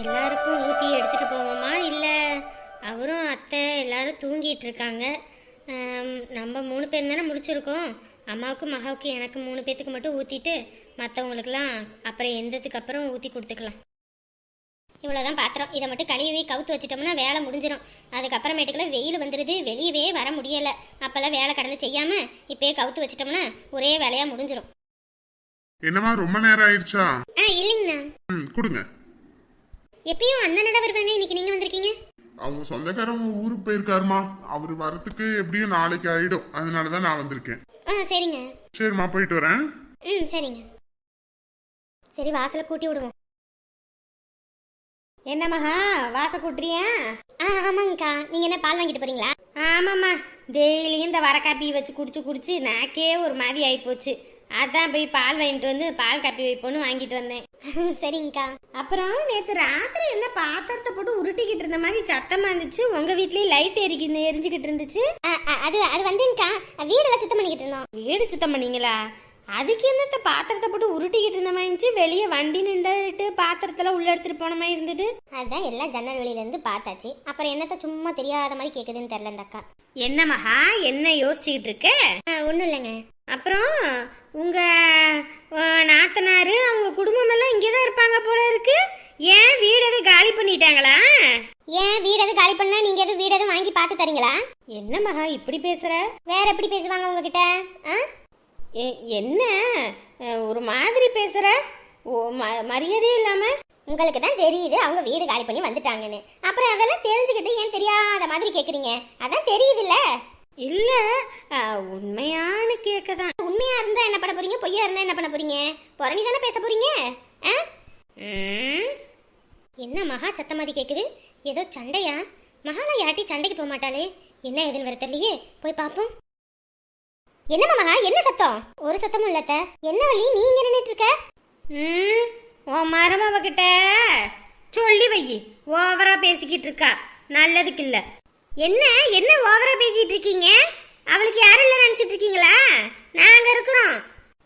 எல்லாருக்கும் ஊற்றி எடுத்துகிட்டு போவோமா? இல்லை அவரும் அத்தை எல்லாரும் தூங்கிட்டு இருக்காங்க. நம்ம மூணு பேர் தானே முடிச்சிருக்கோம். அம்மாவுக்கும் மகாவுக்கும் எனக்கு மூணு பேத்துக்கு மட்டும் ஊற்றிட்டு மற்றவங்களுக்குலாம் அப்புறம் எந்ததுக்கு அப்புறம் ஊற்றி கொடுத்துக்கலாம். இவ்வளோதான் பாத்திரம். இதை மட்டும் கழுவி கவுத்து வச்சிட்டோம்னா வேலை முடிஞ்சிடும் அதுக்கப்புறமேட்டுக்குள்ள வெயில் வந்துடுது வெளியவே வர முடியலை. அப்போல்லாம் வேலை கடந்து செய்யாமல் இப்போயே கவுத்து வச்சிட்டோம்னா ஒரே வேலையாக முடிஞ்சிடும் என்னம்மா ரொம்ப நேரம் ஆயிடுச்சா? ஆ இல்லைங்கண்ணா. ம் கொடுங்க. எப்பயும் அண்ணனோட வருவாங்க இன்னைக்கு நீங்கள் வந்திருக்கீங்க? அவங்க சொந்தக்காரங்க ஊருக்கு போயிருக்காருமா. அவர் வரத்துக்கு எப்படியும் நாளைக்கு ஆயிடும். அதனால தான் நான் வந்திருக்கேன். ஆ சரிங்க. சரிம்மா போயிட்டு வரேன். ம் சரிங்க. சரி வாசலை கூட்டி விடுவோம். என்ன மகா வாச கூட்டுறியா? ஆ ஆமாங்கக்கா. நீங்கள் என்ன பால் வாங்கிட்டு போறீங்களா? ஆமாம்மா. டெய்லியும் இந்த வர காப்பி வச்சு குடிச்சு குடிச்சு நாக்கே ஒரு மாதிரி ஆயிப்போச்சு. அதான் போய் பால் வாங்கிட்டு வந்து பால் காப்பி வைப்போன்னு வாங்கிட்டு வந்தேன். சரிங்கக்கா. அப்புறம் நேற்று ராத்திரி என்ன பாத்திரத்தை போட்டு உருட்டிக்கிட்டு இருந்த மாதிரி சத்தமா இருந்துச்சு. உங்க வீட்லயும் லைட் எரிக்கி எரிஞ்சுக்கிட்டு இருந்துச்சு. அது அது வந்துங்கக்கா வீடெல்லாம் சுத்தம் பண்ணிக்கிட்டு இருந்தோம். வீடு சுத்தம் பண்ணீங்களா? அதுக்கு என்னத்த பாத்திரத்தை போட்டு உருட்டிக்கிட்டு இருந்த மாதிரி இருந்துச்சு? வெளியே வண்டி நின்றுட்டு பாத்திரத்துல உள்ள எடுத்துட்டு போன மாதிரி இருந்தது. அதுதான் எல்லாம் ஜன்னல் வெளியிலேருந்து பார்த்தாச்சு. அப்புறம் என்னத்த சும்மா தெரியாத மாதிரி கேட்குதுன்னு தெரில இந்த அக்கா. என்ன மகா என்ன யோசிச்சுக்கிட்டு இருக்க? ஒன்றும் இல்லைங்க. அப்புறம் உங்க அஹ், நாத்தனாரு அவங்க குடும்பம் எல்லாம் இங்கே தான் இருப்பாங்க போல இருக்கு. ஏன் வீடு எதுவும் காலி பண்ணிட்டாங்களா? ஏன் வீடு எதுவும் காலி பண்ணா நீங்கள் எதுவும் வீடு எதுவும் வாங்கி பார்த்து தரீங்களா? என்ன மகா இப்படி பேசுற? வேற எப்படி பேசுவாங்க உங்ககிட்ட? ஆ? என்ன? ஒரு மாதிரி பேசுற? மரியாதையே இல்லாம? உங்களுக்கு தான் தெரியுது அவங்க வீடு காலி பண்ணி வந்துட்டாங்கன்னு. அப்புறம் அதெல்லாம் தெரிஞ்சுக்கிட்டு ஏன் தெரியாத மாதிரி கேட்குறீங்க அதான் தெரியுதுல்ல. இல்ல உண்மையான கேக்கதான். உண்மையா இருந்தா என்ன பண்ண போறீங்க? பொய்யா இருந்தா என்ன பண்ண போறீங்க? புறணி தானே பேச போறீங்க? என்ன மகா சத்த மாதிரி கேக்குது? ஏதோ சண்டையா? மகாலா யார்ட்டி சண்டைக்கு போக மாட்டாளே என்ன ஏதுன்னு வர தெரியலையே. போய் பாப்போம். என்னம்மா மகா என்ன சத்தம்? ஒரு சத்தமும் இல்லத்த என்ன வழி நீங்க நின்னுட்டு இருக்க? ம், உன் மருமவ கிட்ட சொல்லி வை. ஓவரா பேசிக்கிட்டு இருக்கா. நல்லதுக்கு இல்ல. என்ன? என்ன ஓவரா பேசிட்டு இருக்கீங்க? அவளுக்கு யாரும் இல்ல நினைச்சிட்டு இருக்கீங்களா? நாங்க இருக்கிறோம்.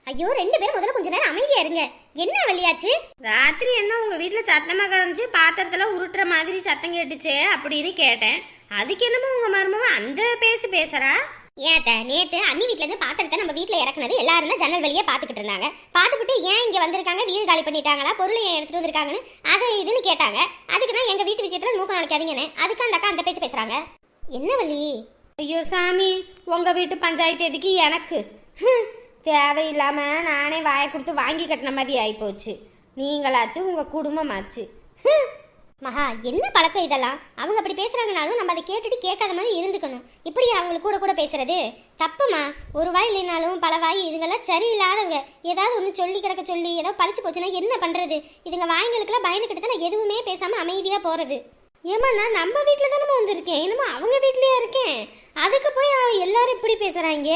ஐயோ ரெண்டு பேரும் முதல்ல கொஞ்ச நேரம் அமைதியா இருங்க. என்ன வழியாச்சு ராத்திரி என்ன உங்க வீட்ல சத்தமா கிடந்துச்சு? பாத்திரத்துல உருட்டுற மாதிரி சத்தம் கேட்டுச்சே அப்படின்னு கேட்டேன். அதுக்கு என்னமோ உங்க மருமவ அந்த பேசி பேசுறா. ஏத்த நேத்து அண்ணி வீட்ல இருந்து பாத்திரத்தை நம்ம வீட்ல இறக்குனது. எல்லாரும் தான் ஜன்னல் வழியா பாத்துக்கிட்டு இருந்தாங்க. பாத்துக்கிட்டு ஏன் இங்க வந்திருக்காங்க? வீடு காலி பண்ணிட்டாங்களா? பொருளை ஏன் எடுத்துட்டு வந்திருக்காங்கன்னு அதை இதுன்னு கேட்டாங்க. அதுக்கு தான் எங்க வீட்டு விஷயத்துல மூக்க நாளைக்காதீங்கன்னு அதுக்கு அந்த அக்கா அந்த பேச்சு பேசுறாங்க. என்ன வழி ஐயோ சாமி உங்க வீட்டு பஞ்சாயத்து எதுக்கு எனக்கு? தேவையில்லாமல் தேவையில்லாம நானே வாயை கொடுத்து வாங்கி கட்டின மாதிரி ஆயிப்போச்சு. நீங்களாச்சு உங்க குடும்பமாச்சு. ஹம். மகா என்ன பழக்கம் இதெல்லாம்? அவங்க அப்படி பேசுறாங்கனாலும் நம்ம அதை கேட்டுட்டு கேட்காத மாதிரி இருந்துக்கணும். இப்படி அவங்களுக்கு கூட கூட பேசுறது? தப்புமா? ஒரு வாய் இல்லைனாலும் பல வாய் இதுங்கெல்லாம் சரியில்லாதவங்க. ஏதாவது ஒன்று சொல்லி கிடக்க சொல்லி ஏதோ பழிச்சு போச்சுன்னா என்ன பண்றது? இதுங்க வாய்ங்களுக்குலாம் பயந்துக்கிட்டு தான் நான் எதுவுமே பேசாம அமைதியா போறது. ஏமா நான் நம்ம வீட்டில் தானே வந்திருக்கேன். என்னமோ அவங்க வீட்லயே இருக்கேன்? அதுக்கு போய் அவ எல்லாரும் இப்படி பேசுறாங்க?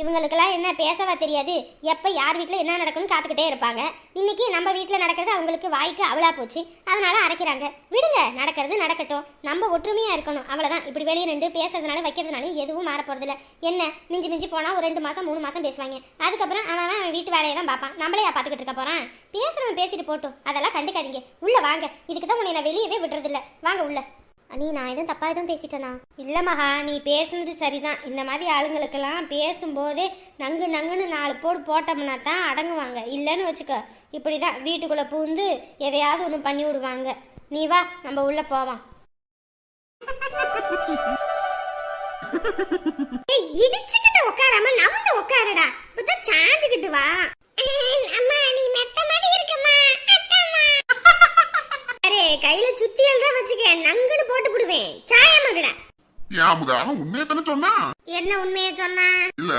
இவங்களுக்கெல்லாம் என்ன பேசவா தெரியாது. எப்போ யார் வீட்டில் என்ன நடக்கும்னு காத்துக்கிட்டே இருப்பாங்க. இன்னைக்கு நம்ம வீட்டில் நடக்கிறது அவங்களுக்கு வாய்க்கு அவளா போச்சு. அதனால அரைக்கிறாங்க. விடுங்க நடக்கிறது நடக்கட்டும். நம்ம ஒற்றுமையாக இருக்கணும். அவ்வளோதான் இப்படி வெளியே நின்று பேசுறதுனால வைக்கிறதுனால எதுவும் மாற போகிறதில்ல என்ன? மிஞ்சி மிஞ்சி போனால் ஒரு ரெண்டு மாதம் மூணு மாதம் பேசுவாங்க. அதுக்கப்புறம் அவன் அவன் அவன் வீட்டு வேலையை தான் பார்ப்பான். நம்மளே பார்த்துக்கிட்டு இருக்க போகிறான் பேசுகிறவன் பேசிட்டு போட்டும். அதெல்லாம் கண்டுக்காதீங்க. உள்ளே வாங்க. இதுக்கு தான் உன்னை நான் வெளியவே விடுறதில்ல. வாங்க உள்ள. அண்ணி நான் எதுவும் தப்பாக எதுவும் பேசிட்டேனா? இல்லை மகா நீ பேசுனது சரிதான். இந்த மாதிரி ஆளுங்களுக்கெல்லாம் பேசும்போதே நங்கு நங்குன்னு நாலு போடு போட்டோம்னா தான் அடங்குவாங்க. இல்லைன்னு வச்சுக்க. இப்படிதான் வீட்டுக்குள்ளே பூந்து எதையாவது ஒன்று பண்ணி விடுவாங்க. நீ வா நம்ம உள்ளே போவோம். ஏய் இடிச்சுக்கிட்டு உட்காராம நவுந்து உட்காருடா. புத்த சாஞ்சுக்கிட்டு வா. அம்மா நீ கையில சுத்தியல் தான் வச்சுக்க நங்குன்னு போட்டு விடுவேன் சாயமாகடா ஏன் அமுதா உண்மையை தானே சொன்னா? என்ன உண்மையை சொன்னா? இல்ல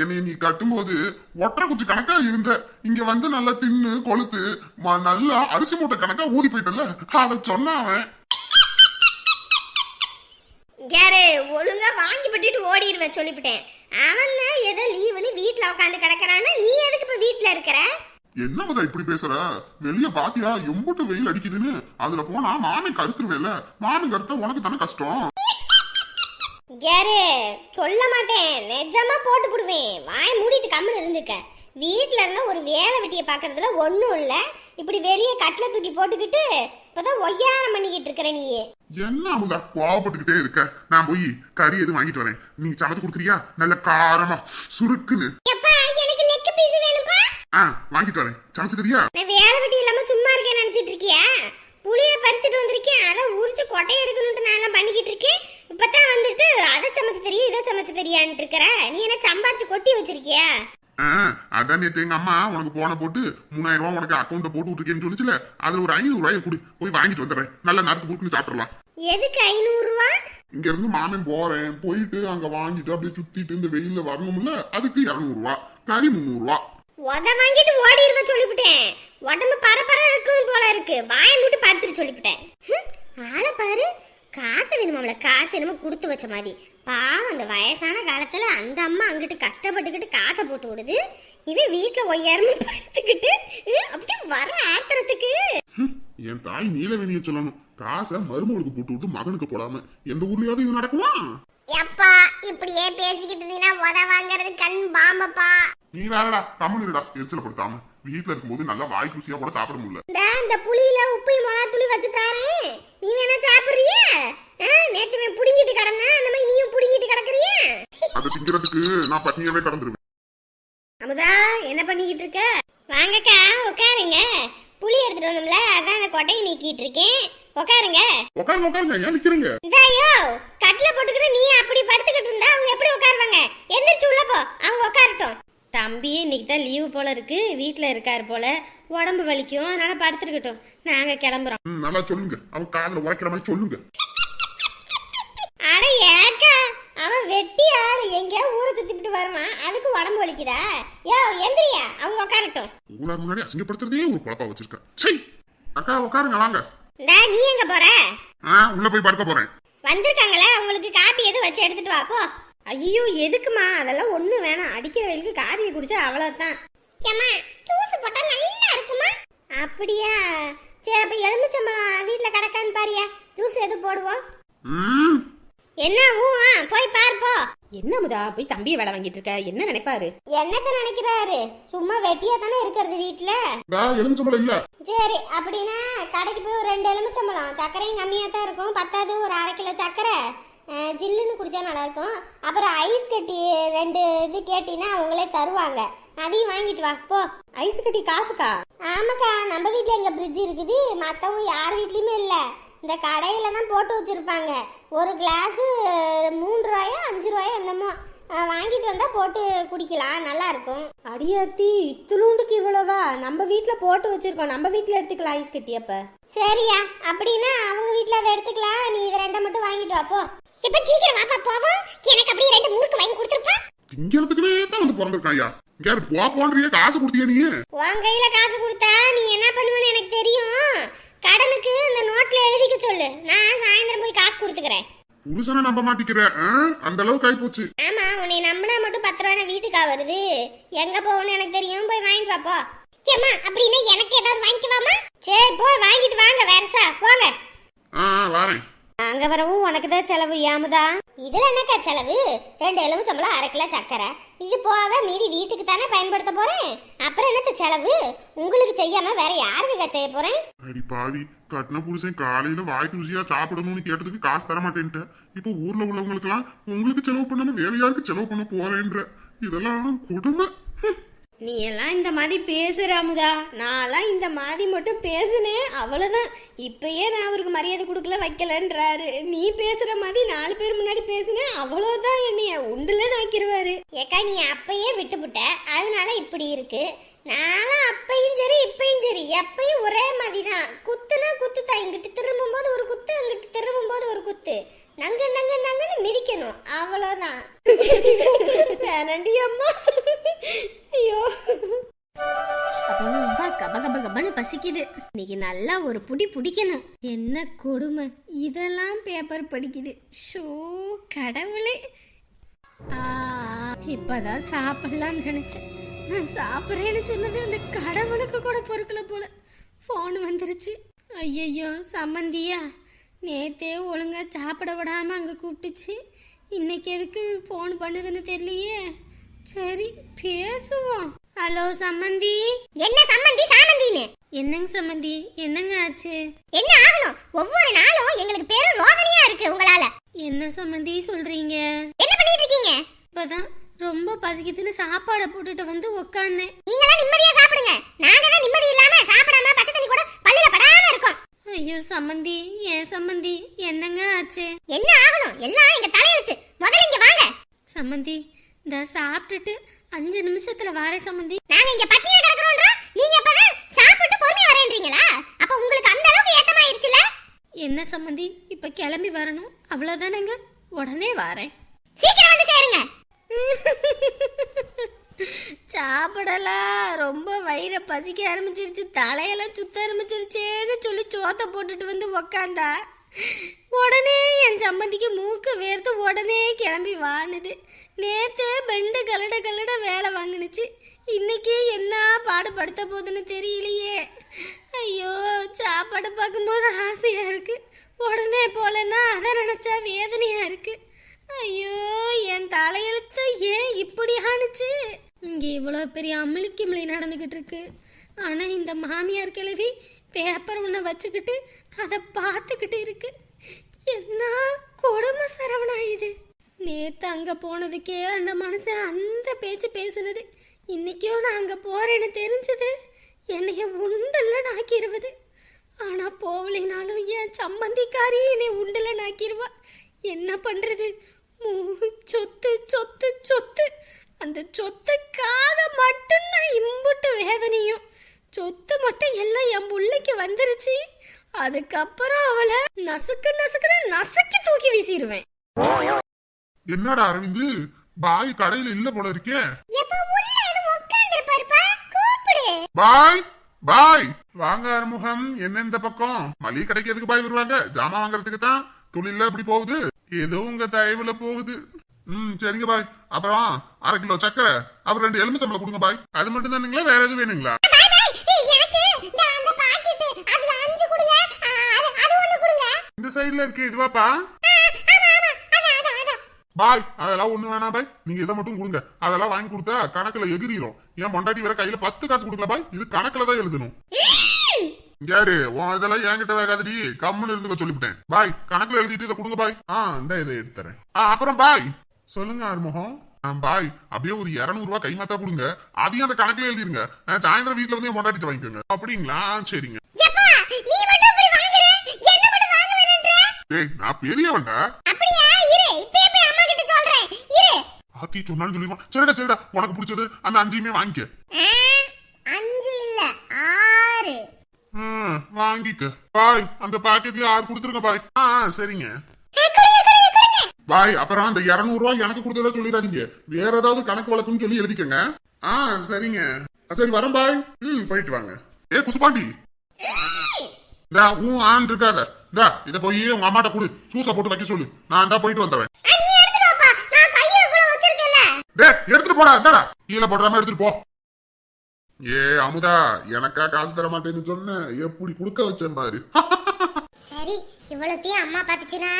என்னை நீ கட்டும்போது ஒற்றை குச்சி கணக்கா இருந்த. இங்க வந்து நல்லா தின்னு கொளுத்து ம- நல்லா அரிசி மூட்டை கணக்கா ஊதி போயிட்டல அத சொன்ன அவன். யாரு? ஒழுங்கா வாங்கி பட்டிட்டு ஓடிடுவேன் சொல்லிவிட்டேன் அவன் ஏதோ லீவுன்னு வீட்ல உட்காந்து கிடக்குறான்னு நீ எதுக்கு இப்ப வீட்ல இருக்கிற? என்ன மதா இப்படி பேசுற? வெளிய பாத்தியா? எம்புட்டு வெயில் அடிக்குதுன்னு. அதுல போனா மாமி கருத்துருவேல மாமி கருத்த உனக்கு தானே கஷ்டம்? யாரு? சொல்ல மாட்டேன். நிஜமா போட்டு போடுவேன். வாய் மூடிட்டு கம்மல் இருந்துக்க. வீட்ல இருந்தா ஒரு வேலை வெட்டியை பார்க்கறதுல ஒன்றும் இல்லை. இப்படி வெளியே கட்டில தூக்கி போட்டுக்கிட்டு இப்பதான் ஒய்யாரம் பண்ணிக்கிட்டு இருக்கிற நீயே. என்ன அமுதா கோவப்பட்டுக்கிட்டே இருக்க? நான் போய் கறி எதுவும் வாங்கிட்டு வரேன். நீ சமைச்சு கொடுக்குறியா? நல்ல காரமா. சுருக்குன்னு எப்பா எனக்கு லெக் பீஸ் வேணும்பா ஆ வாங்கிட்டு வரேன். சமைச்சுக்கிறியா நான் வேலை வெட்டி இல்லாம சும்மா இருக்கேன் நினைச்சிட்டு இருக்கியா? புளிய பறிச்சுட்டு வந்திருக்கேன் அதை உரிச்சு கொட்டை எடுக்கணும்ட்டு நான் எல்லாம் பண்ணிக்கிட்டு இருக்கேன். இப்பதான் வந்துட்டு அதை சமைச்சு தெரியும் இதை சமைச்சு தெரியான்ட்டு இருக்கிற. நீ என்ன சம்பாரிச்சு கொட்டி வச்சிருக்கியா? ஆ, அதான் நேத்து எங்க அம்மா உனக்கு போன போட்டு மூணாயிரம் ரூபாய் உனக்கு அக்கௌண்ட்ல போட்டு விட்டுருக்கேன்னு சொல்லிச்சுல அதுல ஒரு ஐநூறு ரூபாய் கொடு. போய் வாங்கிட்டு வந்துடுறேன். நல்ல நறுக்கு புருக்குன்னு சாப்பிடலாம் எதுக்கு ஐநூறு ரூபா? இங்க இருந்து மாமன் போறேன். போயிட்டு அங்க வாங்கிட்டு அப்படியே சுத்திட்டு இந்த வெயில்ல வரணும்ல அதுக்கு இருநூறு ரூபா. கறி முந்நூறு ரூபா. உத வாங்கிட்டு ஓடிடுவ சொல்லிவிட்டேன். உடம்பு பரபர இருக்கும் போல இருக்கு. வாய மூட்டு படுத்துட்டு சொல்லிவிட்டேன். ஆள ஆளை பாரு. காசு வேணுமாம்ல காசு என்னமோ கொடுத்து வச்ச மாதிரி. பாவம் அந்த வயசான காலத்துல அந்த அம்மா அங்கிட்டு கஷ்டப்பட்டுக்கிட்டு காசை போட்டு விடுது. இவன் வீட்டுல ஒய்யாரமா படுத்துக்கிட்டு அப்படியே வர ஆத்திரத்துக்கு. என் தாய் நீலவேணிய சொல்லணும். காசை மருமகளுக்கு போட்டு விட்டு மகனுக்கு போடாம எந்த ஊர்லயாவது இது நடக்குமா? எப்பா இப்படியே பேசிக்கிட்டு உத வாங்குறது கண் பாம்பப்பா. நீ வேறடா கம்முனுடா எரிச்சல படுத்தாம. வீட்டுல இருக்கும்போது நல்லா வாய் ருசியா கூட சாப்பிட முடியல. இந்த இந்த புளியில உப்பு மிளகா தூளி வச்சு தாரேன். நீ வேணா சாப்பிடுறிய? நேத்து நான் புடிங்கிட்டு கிடந்தேன். அந்த மாதிரி நீயும் புடிங்கிட்டு கிடக்குறிய? அதை திங்கிறதுக்கு நான் பட்னியாவே கடந்துருவேன். அமுதா என்ன பண்ணிக்கிட்டு இருக்க? வாங்கக்கா உட்காருங்க புளி எடுத்துட்டு வந்தோம்ல அதான் அந்த கொட்டையை நீக்கிட்டு இருக்கேன். உட்காருங்க உட்காருங்க உட்காருங்க ஏன் நிக்கிறீங்க? இந்தாயோ கட்டில போட்டுக்கிட்டு நீ அப்படி படுத்துக்கிட்டு இருந்தா அவங்க எப்படி உட்காருவாங்க? எந்திரிச்சு உள்ள போ. அவங்க உட்காரட்டும். தம்பி இன்னைக்கு தான் லீவு போல இருக்கு. வீட்டில் இருக்காரு போல. உடம்பு வலிக்கும். அதனால படுத்துருக்கட்டும். நாங்க கிளம்புறோம். நல்லா சொல்லுங்க. அவன் காதுல உரைக்கிற மாதிரி சொல்லுங்க. அட ஏக்கா அவன் வெட்டி ஆளு. ஊரை சுத்திட்டு வருவான். அதுக்கு உடம்பு வலிக்குதா? யோ எந்திரியா. அவங்க உட்காரட்டும். உங்களை முன்னாடி அசிங்கப்படுத்துறதே ஒரு குழப்பா வச்சிருக்கேன் சை அக்கா உட்காருங்க வாங்க. நீ எங்க போற? ஆ உள்ள போய் படுக்க போறேன். வந்திருக்காங்களே அவங்களுக்கு காப்பி எதுவும் வச்சு எடுத்துட்டு வா போ. ஐயோ எதுக்குமா? அதெல்லாம் ஒண்ணு வேணாம். அடிக்கிற வெயிலுக்கு காப்பியை குடிச்சா அவ்வளவுதான். ஏமா ஜூஸ் போட்டா நல்லா இருக்குமா? அப்படியா சரி அப்ப எலுமிச்சம்பழம் வீட்ல கிடக்கான்னு பாரியா ஜூஸ் எது போடுவோம் ம் என்ன ஊ ஆ, போய் பாரு போ என்ன முதா போய் தம்பியை வேலை வாங்கிட்டு இருக்க? என்ன நினைப்பாரு? என்னத்த நினைக்கிறாரு? சும்மா வெட்டியா தானே இருக்கிறது எலுமிச்சம்பழம் இல்ல. சரி அப்படின்னா கடைக்கு போய் ஒரு ரெண்டு எலுமிச்சம்பழம். சர்க்கரையும் கம்மியாக தான் இருக்கும். பத்தாது ஒரு அரை கிலோ சர்க்கரை. ஜில்லுன்னு குடிச்சா நல்லா இருக்கும் அப்புறம் ஐஸ் கட்டி ரெண்டு இது கேட்டினா அவங்களே தருவாங்க. அதையும் வாங்கிட்டு வா போ. ஐஸ் கட்டி காசுக்கா? ஆமாக்கா நம்ம வீட்டில் எங்க ஃப்ரிட்ஜ் இருக்குது. மற்றவங்க யார் வீட்லேயுமே இல்லை. இந்த கடையில தான் போட்டு வச்சிருப்பாங்க. ஒரு கிளாஸு மூன்று ரூபாயோ அஞ்சு ரூபாயோ என்னமோ வாங்கிட்டு வந்தா போட்டு குடிக்கலாம். நல்லா இருக்கும். அடியாத்தி இத்துலூண்டுக்கு இவ்வளவா? நம்ம வீட்ல போட்டு வச்சிருக்கோம். நம்ம வீட்ல எடுத்துக்கலாம் ஐஸ் கட்டி அப்ப. சரியா. அப்படின்னா அவங்க வீட்ல அதை எடுத்துக்கலாம். நீ இதை ரெண்டை மட்டும் வாங்கிட்டு வா போ. இப்ப சீக்கிரம் வாப்பா போவோம். எனக்கு அப்படியே ரெண்டு முறுக்கு வாங்கி கொடுத்துருப்பா. திங்கிறதுக்குனே தான் வந்து பிறந்திருக்கான் ஐயா இங்க யாரு போ போன்றியே? காசு கொடுத்தியா நீ? உன் கையில காசு கொடுத்தா நீ என்ன பண்ணுவேன்னு எனக்கு தெரியும். கடனுக்கு இந்த நோட்ல எழுதிக்க சொல்லு. நான் சாயந்தரம் போய் காசு கொடுத்துக்கிறேன். புருஷனை நம்ப மாட்டிக்கிற? அந்த அளவுக்கு ஆயி போச்சு ஆமா உன்னை நம்பினா மட்டும் பத்து ரூபாய் வீட்டுக்கா வருது. எங்க போகணும்னு எனக்கு தெரியும் போய் வாங்கிட்டு வா போ. ஏமா அப்படின்னா எனக்கு ஏதாவது வாங்கிக்குவாமா சரி போய் வாங்கிட்டு வாங்க வேறசா போங்க. ஆ ஆ, வாரேன். அங்க வரவும் உனக்கு தான் செலவு ஏமுதா இதுல என்னக்கா செலவு? ரெண்டு எலுமிச்சம்பளம் அரை கிலோ சக்கரை இது போக மீதி வீட்டுக்கு தானே பயன்படுத்த போறேன்? அப்புறம் என்னத்த செலவு? உங்களுக்கு செய்யாம வேற யாருக்குக்கா செய்ய போறேன்? அடி பாவி கட்டின புருஷன் காலையில வாய்க்கு ருசியா சாப்பிடணும்னு கேட்டதுக்கு காசு தர மாட்டேன்ட்ட. இப்போ ஊர்ல உள்ளவங்களுக்கெல்லாம் உங்களுக்கு செலவு பண்ணாம வேற யாருக்கு செலவு பண்ண போறேன்ற. இதெல்லாம் கொடுமை. நீ எல்லாம் இந்த மாதிரி பேசுற அமுதா. நான்லாம் இந்த மாதிரி மட்டும் பேசுனேன் அவ்வளவுதான். இப்பயே நான் அவருக்கு மரியாதை கொடுக்கல வைக்கலன்றாரு. நீ பேசுற மாதிரி நாலு பேர் முன்னாடி பேசுனேன் அவ்வளவுதான் என்னைய உண்டுல நாக்கிருவாரு ஏக்கா நீ அப்பயே விட்டுப்புட்ட. அதனால இப்படி இருக்கு. நானும் அப்பையும் சரி இப்பையும் சரி எப்பயும் ஒரே மாதிரி தான் குத்துனா குத்து தான் இங்கிட்டு திரும்பும் போது ஒரு குத்து அங்கிட்டு திரும்பும் போது ஒரு குத்து. நங்கு நங்கு நங்குன்னு மிதிக்கணும். அவ்வளவுதான். வேணாண்டி அம்மா. ஐயோ. அப்பா கப கப கபன்னு பசிக்குது. இன்னைக்கு நல்லா ஒரு புடி பிடிக்கணும். என்ன கொடுமை. இதெல்லாம் பேப்பர் படிக்குது. ஷோ கடவுளே. இப்பதான் சாப்பிடலாம்னு நினைச்சேன். நான் சாப்பிட்றேன்னு சொன்னது அந்த கடவுளுக்கு கூட பொறுக்கல போல. ஃபோன் வந்துருச்சு. ஐயையோ சம்மந்தியா? நேத்தே ஒழுங்கா சாப்பிட விடாம அங்க கூப்பிட்டுச்சு. இன்னைக்கு எதுக்கு ஃபோன் பண்ணுதுன்னு தெரியலையே. சரி பேசுவோம். ஹலோ சம்மந்தி. என்ன சம்மந்தி சாமந்தின்னு? என்னங்க சம்மந்தி என்னங்க ஆச்சு? என்ன ஆகணும்? ஒவ்வொரு நாளும் எங்களுக்கு பேரும் ரோதனையா இருக்கு உங்களால. என்ன சம்மந்தி சொல்றீங்க? என்ன பண்ணிட்டு இருக்கீங்க இப்பதான் ரொம்ப பசிக்குதுன்னு சாப்பாடை போட்டுட்டு வந்து உக்காந்தேன். நீங்களாம் நிம்மதியா சாப்பிடுங்க. நாங்க தான் நிம்மதி இல்லாம சாப்பிடாம பச்சை தண்ணி கூட பல்லுல படாம இருக்கோம் ஐயோ சம்மந்தி ஏன் சம்மந்தி? என்னங்க ஆச்சு? என்ன ஆகணும்? எல்லாம் எங்க தலையெழுத்து. முதல்ல இங்க வாங்க. சம்மந்தி இந்த சாப்பிட்டுட்டு அஞ்சு நிமிஷத்துல வாரேன் சம்மந்தி. நாங்க இங்க பட்டினியா கிடக்குறோம்ன்றோம் நீங்க அப்பதான் சாப்பிட்டு பொறுமையா வரேன்றீங்களா? அப்ப உங்களுக்கு அந்த அளவுக்கு ஏத்தமாயிருச்சுல? என்ன சம்மந்தி இப்ப கிளம்பி வரணும்? அவ்வளவுதானேங்க? உடனே வாரேன். சீக்கிரம் வந்து சேருங்க. சாப்பிடலாம் ரொம்ப வயிறை பசிக்க ஆரம்பிச்சிருச்சு. தலையெல்லாம் சுத்த ஆரம்பிச்சிருச்சேன்னு சொல்லி சோத்தை போட்டுட்டு வந்து உக்காந்தா. உடனே என் சம்மந்திக்கு மூக்கு வேர்த்து உடனே கிளம்பி வாணுது நேத்து பெண்டு கலட கலட வேலை வாங்கினுச்சு. இன்னைக்கு என்ன பாடுபடுத்த போகுதுன்னு தெரியலையே. ஐயோ சாப்பாடு பார்க்கும்போது ஆசையா இருக்கு. உடனே போலன்னா அதை நினைச்சா வேதனையா இருக்கு. ஐயோ என் தலையெழுத்து ஏன் இப்படி ஆணுச்சு? இங்கே இவ்வளோ பெரிய அமளிக்குமளி நடந்துக்கிட்டு இருக்கு. ஆனால் இந்த மாமியார் கிழவி பேப்பர் ஒன்று வச்சுக்கிட்டு அதை பார்த்துக்கிட்டு இருக்கு. என்ன கொடுமை சரவணா இது? நேற்று அங்கே போனதுக்கே அந்த மனுஷன் அந்த பேச்சு பேசுனது. இன்றைக்கும் நான் அங்கே போகிறேன்னு தெரிஞ்சது. என்னைய உண்டல்ல நாக்கிடுவது ஆனால் போகலைனாலும் என் சம்மந்திக்காரி என்னை உண்டல நாக்கிடுவா என்ன பண்ணுறது மூ- சொத்து சொத்து சொத்து. அந்த சொத்துக்காக மட்டும்தான் இம்புட்டு வேதனையும். சொத்து மட்டும் எல்லாம் என் புள்ளைக்கு வந்துருச்சு. அதுக்கப்புறம் அவளை நசுக்கு நசுக்குன்னு நசுக்கி தூக்கி வீசிடுவேன் என்னடா அரவிந்து? பாய் கடையில இல்ல போல இருக்கே. பாய் பாய். வாங்க அறுமுகம் என்ன இந்த பக்கம்? மளிகை கடைக்கு எதுக்கு பாய் வருவாங்க? ஜாமான் வாங்குறதுக்கு தான் தொழில இப்படி போகுது? ஏதோ உங்க தயவுல போகுது. ம் சரிங்க பாய். அப்புறம் அரை கிலோ சக்கரை அப்புறம் ரெண்டு எலுமிச்சம்பளம் கொடுங்க பாய். அது மட்டும் தானுங்களா? வேற எதுவும் வேணுங்களா? இந்த சைடுல இருக்கு இதுவாப்பா? பாய் அதெல்லாம் ஒண்ணு வேணாம் பாய். நீங்க இதை மட்டும் கொடுங்க. அதெல்லாம் வாங்கி கொடுத்தா கணக்குல எகிரிரும். ஏன் மொண்டாட்டி வேற கையில பத்து காசு கொடுக்கல பாய். இது கணக்குல தான் எழுதணும். யாரு? உன் இதெல்லாம் என்கிட்ட வேகாதடி கம்முன்னு இருந்துக்க சொல்லிவிட்டேன். பாய் கணக்குல எழுதிட்டு இதை கொடுங்க பாய். ஆ இந்த இதை எடுத்துறேன். ஆ அப்புறம் பாய். சொல்லுங்க ஆறுமுகம். பாய். அப்படியே ஒரு இருநூறு ரூபாய் கைமாத்தா கொடுங்க. அதையும் அந்த கணக்குல எழுதிருங்க. சாயந்தரம் வீட்டுல வந்து என் மொண்டாட்டிட்டு வாங்கிக்கோங்க. அப்படிங்களா? சரிங்க. டேய் நான் பெரியவன்டா. ஆத்தி சொன்னாலும் சொல்லிடுவான் சரிடா சரிடா. உனக்கு பிடிச்சது அந்த அஞ்சையுமே வாங்கிக்க. ஆ, அஞ்சு இல்ல ஆறு. ஆ, வாங்கிக்க. பாய் அந்த பாக்கெட்ல ஆறு கொடுத்துருங்க பாய். ஆ, சரிங்க. பாய் அப்புறம் அந்த 200 ரூபாய் எனக்கு கொடுத்ததா சொல்லிடாதீங்க. வேற ஏதாவது கணக்கு வழக்குன்னு சொல்லி எழுதிக்கங்க. ஆ சரிங்க. சரி வரேன் பாய். ம் போயிட்டு வாங்க. ஏ குசுபாண்டி. டா உன் ஆண் இருக்காத. டா இத போய் உங்க அம்மாட்ட கொடு. சூசா போட்டு வைக்க சொல்லு. நான் தான் போயிட்டு வச்சிருக்கேன்ல. டே எடுத்துட்டு போடா இந்தாடா. கீழே போடுறாம எடுத்துட்டு போ. ஏ அமுதா எனக்கா காசு தர மாட்டேன்னு சொன்ன. எப்படி கொடுக்க வச்சேன் பாரு. இவ்வளோத்தையும் அம்மா பார்த்துச்சுன்னா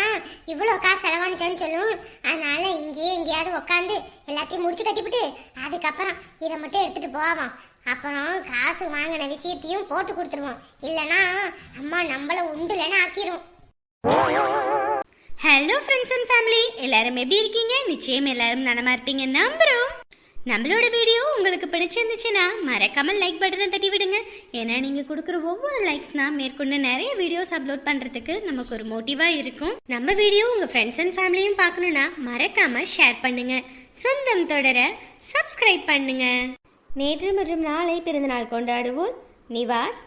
இவ்வளோ காசு செலவானுச்சான்னு சொல்லும். அதனால இங்கேயே எங்கேயாவது உட்காந்து எல்லாத்தையும் முடிச்சு கட்டிவிட்டு அதுக்கப்புறம் இதை மட்டும் எடுத்துட்டு போவோம். அப்புறம் காசு வாங்கின விஷயத்தையும் போட்டு கொடுத்துருவோம். இல்லைன்னா அம்மா நம்மள உண்டுலன்னு ஆக்கிரும். ஹலோ ஃப்ரெண்ட்ஸ் அண்ட் ஃபேமிலி எல்லாரும் எப்படி இருக்கீங்க? நிச்சயம் எல்லாரும் நலமா இருப்பீங்க நம்புறோம். நம்மளோட வீடியோ உங்களுக்கு பிடிச்சிருந்துச்சுன்னா மறக்காம லைக் பட்டனை தட்டி விடுங்க. ஏன்னா நீங்கள் கொடுக்குற ஒவ்வொரு லைக்ஸ்னா மேற்கொண்டு நிறைய வீடியோஸ் அப்லோட் பண்ணுறதுக்கு நமக்கு ஒரு மோட்டிவாக இருக்கும். நம்ம வீடியோ உங்கள் ஃப்ரெண்ட்ஸ் அண்ட் ஃபேமிலியும் பார்க்கணும்னா மறக்காம ஷேர் பண்ணுங்க. சொந்தம் தொடர சப்ஸ்கிரைப் பண்ணுங்க. நேற்று மற்றும் நாளை பிறந்தநாள் கொண்டாடுவோர் நிவாஸ்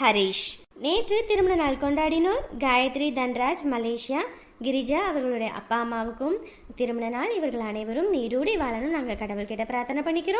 ஹரிஷ். நேற்று திருமண நாள் கொண்டாடினோர் காயத்ரி தன்ராஜ் மலேசியா. கிரிஜா அவர்களுடைய அப்பா அம்மாவுக்கும் திருமண நாள் இவர்கள் அனைவரும் நீடூடி வாழணும். நாங்கள் கடவுள்கிட்ட பிரார்த்தனை பண்ணிக்கிறோம்.